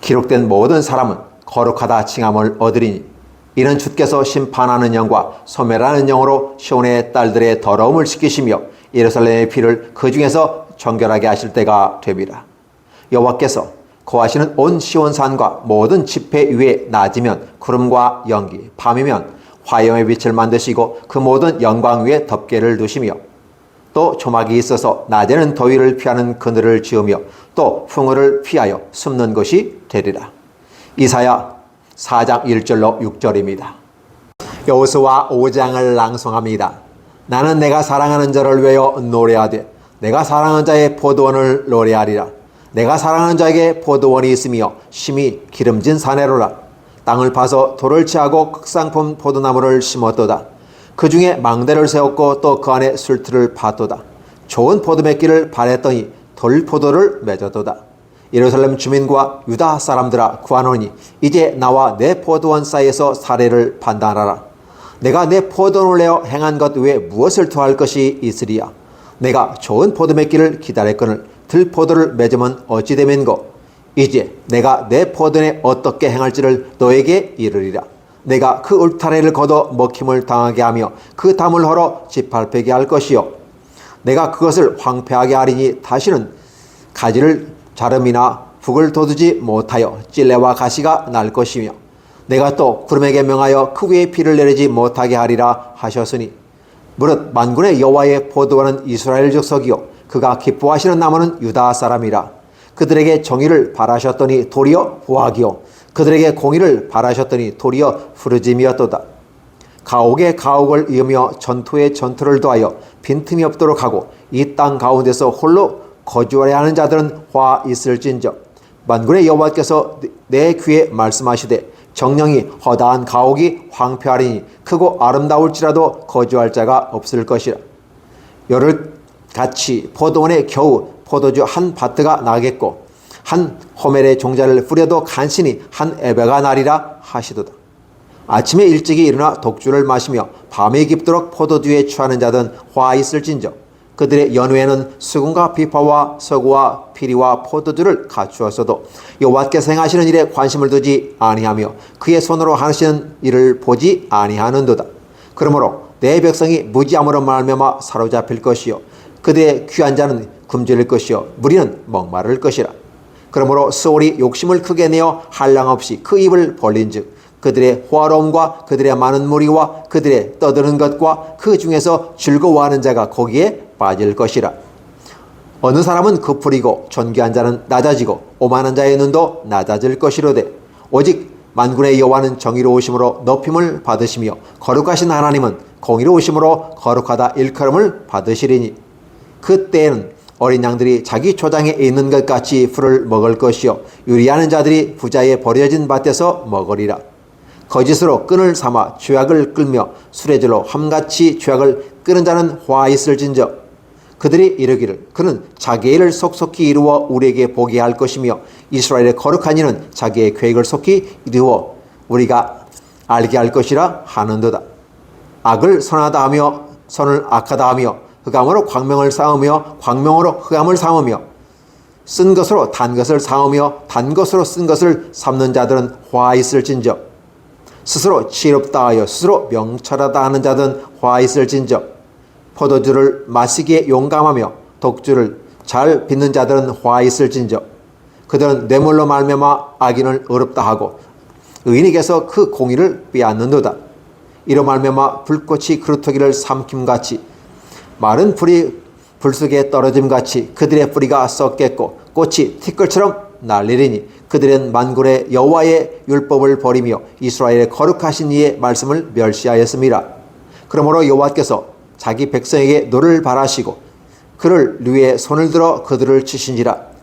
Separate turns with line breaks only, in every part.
기록된 모든 사람은 거룩하다 칭함을 얻으리니 이는 주께서 심판하는 영과 소멸하는 영으로 시온의 딸들의 더러움을 씻기시며 예루살렘의 피를 그 중에서 정결하게 하실 때가 되리라 여호와께서 거하시는 온 시온산과 모든 지폐 위에 낮이면 구름과 연기, 밤이면 화염의 빛을 만드시고 그 모든 영광 위에 덮개를 두시며 또 조막이 있어서 낮에는 더위를 피하는 그늘을 지으며 또 풍우를 피하여 숨는 것이 되리라. 이사야 4장 1절로 6절입니다. 여호수아 5장을 낭송합니다. 나는 내가 사랑하는 자를 위하여 노래하되 내가 사랑하는 자의 포도원을 노래하리라. 내가 사랑하는 자에게 포도원이 있으며 심히 기름진 사내로라. 땅을 파서 돌을 치하고 극상품 포도나무를 심었도다. 그 중에 망대를 세웠고 또 그 안에 술틀을 팠도다. 좋은 포도 맺기를 바랬더니 돌포도를 맺었도다. 예루살렘 주민과 유다 사람들아 구하노니 이제 나와 내 포도원 사이에서 사례를 판단하라. 내가 내 포도원을 내어 행한 것 외에 무엇을 더할 것이 있으리야. 내가 좋은 포도 맺기를 기다렸거늘 들포도를 맺으면 어찌 되면고 이제 내가 내 포도에 어떻게 행할지를 너에게 이르리라. 내가 그 울타리를 걷어 먹힘을 당하게 하며 그 담을 헐어 짓밟히게 할 것이요. 내가 그것을 황폐하게 하리니 다시는 가지를 자름이나 북을 돋우지 못하여 찔레와 가시가 날 것이며 내가 또 구름에게 명하여 그 위에 비를 내리지 못하게 하리라 하셨으니 무릇 만군의 여호와의 포도원은 이스라엘 족속이요. 그가 기뻐하시는 나무는 유다 사람이라. 그들에게 정의를 바라셨더니 도리어 보학이요 그들에게 공의를 바라셨더니 도리어 부르짐이었도다. 가옥에 가옥을 이으며 전투에 전투를 더하여 빈틈이 없도록 하고 이 땅 가운데서 홀로 거주하려 하는 자들은 화 있을진저. 만군의 여호와께서 내 귀에 말씀하시되 정령이 허다한 가옥이 황폐하리니 크고 아름다울지라도 거주할 자가 없을 것이라. 열흘 같이 포도원에 겨우 포도주 한 바트가 나겠고 한 호멜의 종자를 뿌려도 간신히 한 에베가 나리라 하시도다. 아침에 일찍이 일어나 독주를 마시며 밤에 깊도록 포도주에 취하는 자든 화 있을진저 그들의 연후에는 수금과 비파와 서구와 피리와 포도주를 갖추었어도 여호와께서 행하시는 일에 관심을 두지 아니하며 그의 손으로 하시는 일을 보지 아니하는도다. 그러므로 내 백성이 무지함으로 말미암아 사로잡힐 것이요 그들의 귀한 자는 굶주릴 것이요 무리는 목마를 것이라. 그러므로 스올이 욕심을 크게 내어 한량 없이 그 입을 벌린즉 그들의 호화로움과 그들의 많은 무리와 그들의 떠드는 것과 그 중에서 즐거워하는 자가 거기에 빠질 것이라. 어느 사람은 그풀이고 존귀한 자는 낮아지고 오만한 자의 눈도 낮아질 것이로되 오직 만군의 여호와는 정의로우심으로 높임을 받으시며 거룩하신 하나님은 공의로우심으로 거룩하다 일컬음을 받으시리니 그때에는 어린 양들이 자기 초장에 있는 것 같이 풀을 먹을 것이요. 유리하는 자들이 부자의 버려진 밭에서 먹으리라. 거짓으로 끈을 삼아 죄악을 끌며 수레질로 함같이 죄악을 끄는 자는 화 있을진저. 그들이 이르기를 그는 자기의 일을 속속히 이루어 우리에게 보게 할 것이며 이스라엘의 거룩한 이는 자기의 계획을 속히 이루어 우리가 알게 할 것이라 하는도다. 악을 선하다 하며 선을 악하다 하며 흑암으로 광명을 쌓으며 광명으로 흑암을 삼으며 쓴 것으로 단 것을 삼으며 단 것으로 쓴 것을 삼는 자들은 화 있을진저 스스로 지혜롭다 하여 스스로 명철하다 하는 자든 화 있을진저 포도주를 마시기에 용감하며 독주를 잘 빚는 자들은 화 있을진저 그들은 뇌물로 말미암아 악인을 어렵다 하고 의인에게서 그 공의를 빼앗는도다. 이로 말미암아 불꽃이 그루터기를 삼킴같이 마른 풀이 불 속에 떨어짐 같이 그들의 뿌리가 썩겠고 꽃이 티끌처럼 날리리니 그들은 만군의 여호와의 율법을 버리며 이스라엘의 거룩하신 이의 말씀을 멸시하였습니다. 그러므로 여호와께서 자기 백성에게 노를 바라시고 그를 위에 손을 들어 그들을 치신지라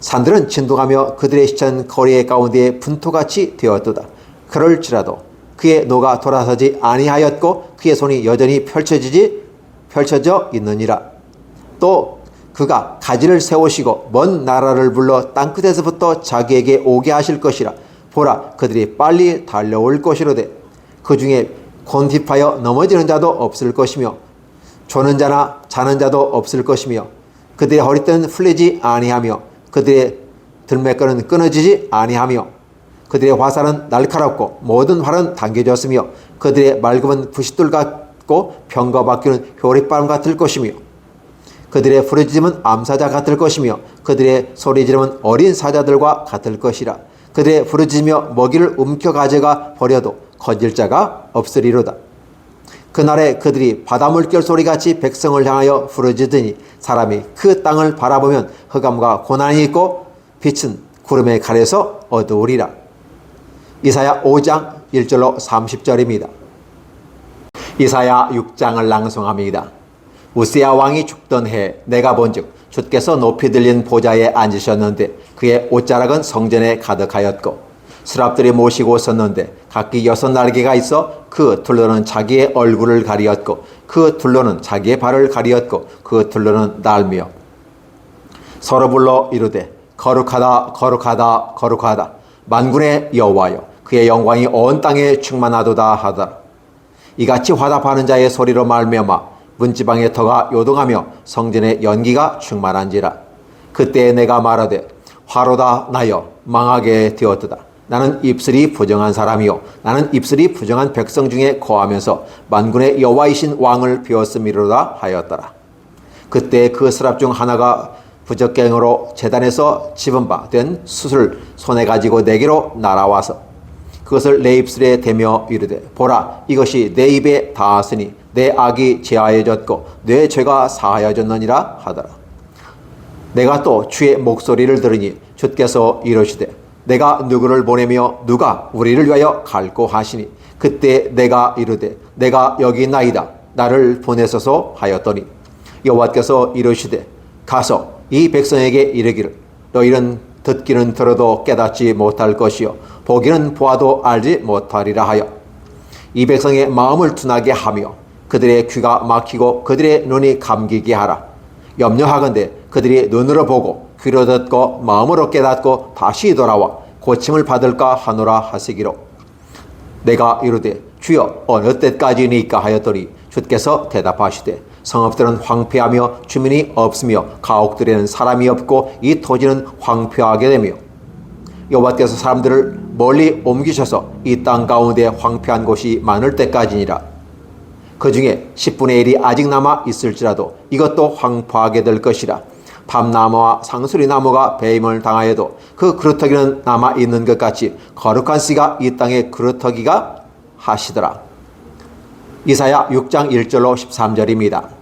산들은 진동하며 그들의 시천 거리의 가운데에 분토같이 되었도다. 그럴지라도 그의 노가 돌아서지 아니하였고 그의 손이 여전히 펼쳐지지 펼쳐져 있느니라. 또 그가 가지를 세우시고 먼 나라를 불러 땅끝에서부터 자기에게 오게 하실 것이라. 보라 그들이 빨리 달려올 것이로되 그 중에 곤핍하여 넘어지는 자도 없을 것이며 조는 자나 자는 자도 없을 것이며 그들의 허리띠는 풀리지 아니하며 그들의 들매끈은 끊어지지 아니하며 그들의 화살은 날카롭고 모든 활은 당겨졌으며 그들의 맑음은 부싯돌 같고 병과 바뀌는 효리바람 같을 것이며 그들의 부르짖음은 암사자 같을 것이며 그들의 소리 지름은 어린 사자들과 같을 것이라. 그들의 부르짖으며 먹이를 움켜 가져가 버려도 건질 자가 없으리로다. 그날에 그들이 바다 물결 소리같이 백성을 향하여 부르짖으니 사람이 그 땅을 바라보면 흑암과 고난이 있고 빛은 구름에 가려서 어두우리라. 이사야 5장 1절로 30절입니다 이사야 6장을 낭송합니다. 우스야 왕이 죽던 해 내가 본즉 주께서 높이 들린 보좌에 앉으셨는데 그의 옷자락은 성전에 가득하였고 스랍들이 모시고 섰는데 각기 여섯 날개가 있어 그 둘로는 자기의 얼굴을 가리었고 그 둘로는 자기의 발을 가리었고 그 둘로는 날며 서로 불러 이르되 거룩하다 거룩하다 거룩하다. 만군의 여호와여 그의 영광이 온 땅에 충만하도다 하더라 이같이 화답하는 자의 소리로 말미암아 문지방의 터가 요동하며 성전의 연기가 충만한지라. 그때 내가 말하되 화로다 나여 망하게 되었도다. 나는 입술이 부정한 사람이요. 나는 입술이 부정한 백성 중에 거하면서 만군의 여호와이신 왕을 비웠음이로다 하였더라. 그때 그 스랍 중 하나가 부적갱으로 재단에서 집은 바된 숯을 손에 가지고 내게로 날아와서 그것을 내 입술에 대며 이르되 보라 이것이 내 입에 닿았으니 내 악이 제하여졌고 내 죄가 사하여졌느니라 하더라. 내가 또 주의 목소리를 들으니 주께서 이러시되 내가 누구를 보내며 누가 우리를 위하여 갈고 하시니 그때 내가 이르되 내가 여기 있나이다. 나를 보내소서 하였더니 여호와께서 이르시되 가서 이 백성에게 이르기를 너희는 듣기는 들어도 깨닫지 못할 것이요. 보기는 보아도 알지 못하리라 하여. 이 백성의 마음을 둔하게 하며 그들의 귀가 막히고 그들의 눈이 감기게 하라. 염려하건대 그들이 눈으로 보고 귀로 듣고 마음으로 깨닫고 다시 돌아와 고침을 받을까 하노라 하시기로. 내가 이르되 주여 어느 때까지니까 하였더니 주께서 대답하시되 성읍들은 황폐하며 주민이 없으며 가옥들에는 사람이 없고 이 토지는 황폐하게 되며 여호와께서 사람들을 멀리 옮기셔서 이 땅 가운데 황폐한 곳이 많을 때까지니라 그 중에 10분의 1이 아직 남아 있을지라도 이것도 황폐하게 될 것이라 밤나무와 상수리나무가 배임을 당하여도 그 그루터기는 남아 있는 것 같이 거룩한 씨가 이 땅의 그루터기가 하시더라. 이사야 6장 1절로 13절입니다.